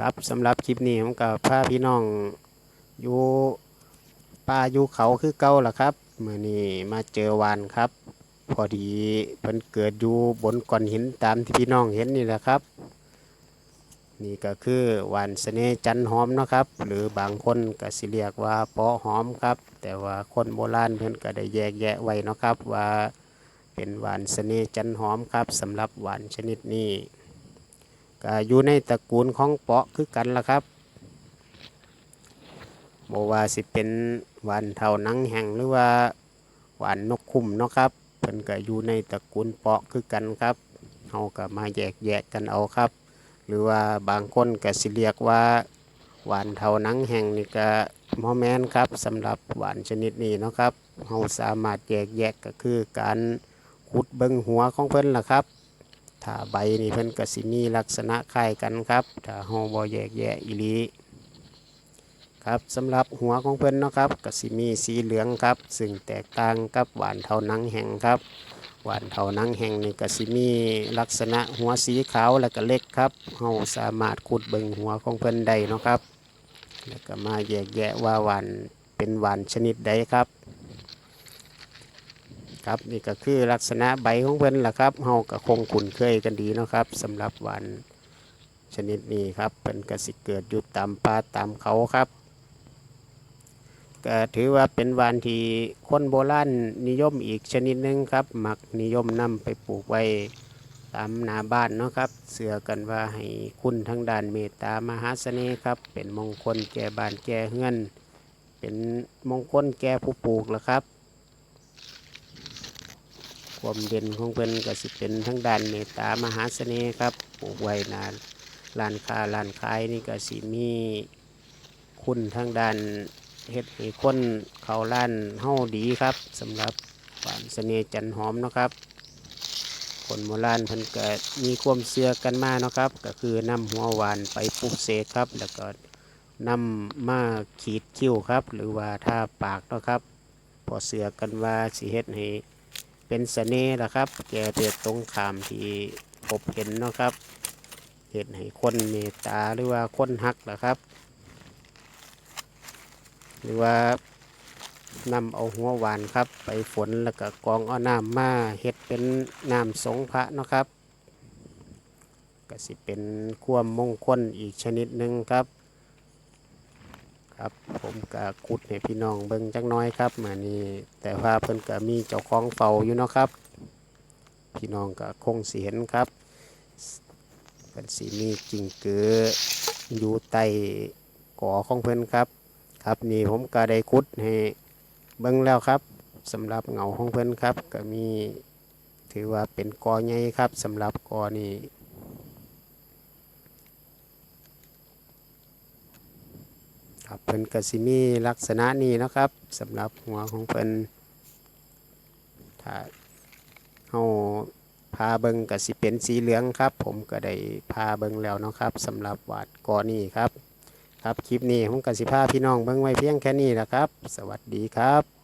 ครับสำหรับคลิปนี้ผมกับพาพี่น้องอยู่ป่าอยู่เขาคือเก่าล่ะครับเมื่อนี้มาเจอวานครับ พอดีเพิ่นเกิดอยู่บนก้อนหินตามที่พี่น้องเห็นนี่แหละครับ นี่ก็คือวานเสน่จันหอมเนาะครับ หรือบางคนก็สิเรียกว่าปอหอมครับ แต่ว่าคนโบราณเพิ่นก็ได้แยกแยะไว้เนาะครับว่าเป็นหวานเสน่จันหอมครับสำหรับหวานชนิดนี้ ก็อยู่ในตระกูลของเปาะคือกันละครับบว่าสิเป็นหวานเท่านังแห้งหรือว่าหวานนกคุ้มเนาะครับเพิ่นก็อยู่ในตระกูลเปาะคือกันครับเฮาก็มาแยกแยกกันเอาครับ หรือว่าบางคนก็สิเรียกว่าหวานเท่านังแห้งนี่ก็มอแมนครับสำหรับหวานชนิดนี้เนาะครับเฮาสามารถแยกแยกก็คือการขุดเบิ่งหัวของเพิ่นล่ะครับ ถ้าใบนี่เพิ่นก็สิมีลักษณะคล้ายกันครับ ถ้าเฮาบ่แยกแยะอีหลีครับสำหรับหัวของเพิ่นเนาะครับก็สิมีสีเหลืองครับ ซึ่งแตกต่างกับหวานเทานังแห้งครับ หวานเทานังแห้งนี่ก็สิมีลักษณะหัวสีขาวแล้วก็เล็กครับเฮาสามารถขุดเบิ่งหัวของเพิ่นได้เนาะครับ แล้วก็มาแยกแยะว่าหวานเป็นหวานชนิดใดครับ ครับนี่ก็คือลักษณะใบของเพิ่นล่ะครับเฮาก็คงคุ้นเคยกันดีเนาะครับสำหรับวานชนิดนี้ครับเพิ่นกสิเกิดอยู่ตามป่าตามเขาครับก็ถือว่าเป็นวานที่คนโบราณนิยมอีกชนิดหนึ่งครับมักนิยมนำไปปลูกไว้ตามหน้าบ้านเนาะครับ เสือกันว่าให้คุณทั้งด้านเมตตามหาเสน่ห์ครับ เป็นมงคลแก่บ้านแก่เฮือน เป็นมงคลแก่ผู้ปลูกละครับ ความเด่นของเพิ่นก็สิเป็นทั้งด้านเมตตามหาเสน่ห์ครับปลูกไว้นานร้านค้าร้านขายนี่ก็สิมีคุณทั้งด้านเฮ็ดให้คนเขาร้านเฮาดีครับสำหรับหวานเสน่ห์จันหอมนะครับคนโบราณเพิ่นก็มีความเชื่อกันมาเนาะครับ ก็คือนำหัวหวานไปปลูกเสกครับ แล้วก็นำมาขีดคิ้วครับ หรือว่าทาปากเนาะครับ พอเสือกันว่าสิเฮ็ดให้ เป็นเสน่ห์นะครับ แก่เพศตรงขามที่พบเห็นเนาะครับเห็นให้คนเมตตาหรือว่าคนฮักนะครับ หรือว่านำเอาหัวหวานครับ ไปฝนแล้วก็กองเอาน้ำมาเฮ็ดเป็นน้ำสงพระเนาะครับ ก็สิเป็นความมงคลอีกชนิดหนึ่งครับ ครับผมก็ขุดให้พี่น้องเบิ่งจักน้อยครับมานี่แต่ว่าเพิ่นก็มีเจ้าของเฝ้าอยู่เนาะครับ พี่น้องก็คงสิเห็นครับเพิ่นสิมีกิ่งเกืออยู่ใต้ก่อของเพิ่นครับ ครับนี่ผมก็ได้ขุดให้เบิ่งแล้วครับสำหรับเงาของเพิ่นครับ ก็มีถือว่าเป็นกอใหญ่ครับสำหรับกอนี้ ครับเพิ่นกสิมีลักษณะนี้นะครับสำหรับหัวของเพิ่นถ้าเฮาพาเบิงก็สิเป็นสีเหลืองครับ ผมก็ได้พาเบิงแล้วนะครับสำหรับวาดกอนี้ครับ ครับคลิปนี้ผมกสิพาพี่น้องเบิงไว้เพียงแค่นี้นะครับ สวัสดีครับ